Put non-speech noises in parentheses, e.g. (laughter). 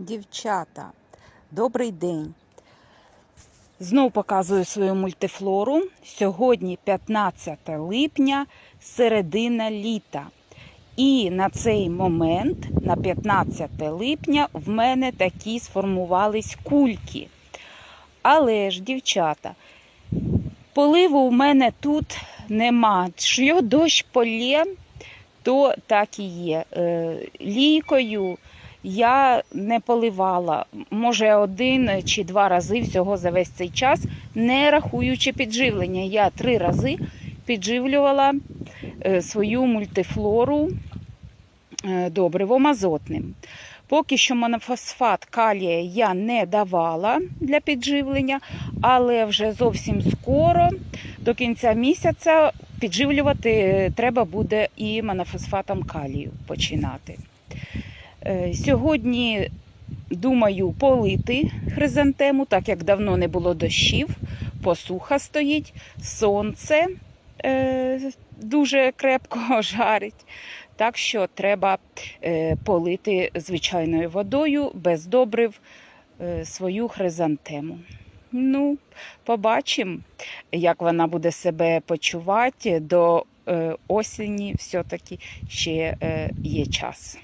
Дівчата, добрий день. Знов показую свою мультифлору. Сьогодні 15 липня, середина літа. І на цей момент, на 15 липня, в мене такі сформувались кульки. Але ж, дівчата, поливу у мене тут нема. Що дощ полє, то так і є. Е, Лійкою я не поливала, може, один чи два рази всього за весь цей час, не рахуючи підживлення. Я три рази підживлювала е, свою мультифлору е, добривом азотним. Поки що монофосфат калія я не давала для підживлення, але вже зовсім скоро, до кінця місяця, підживлювати треба буде і монофосфатом калію починати. Е, Сьогодні думаю полити хризантему, так як давно не було дощів, посуха стоїть, сонце е, дуже крепко (laughs) жарить. Так що треба е, полити звичайною водою без добрив е, свою хризантему. Ну, побачимо, як вона буде себе почувати. До е, осені все-таки ще е, є час.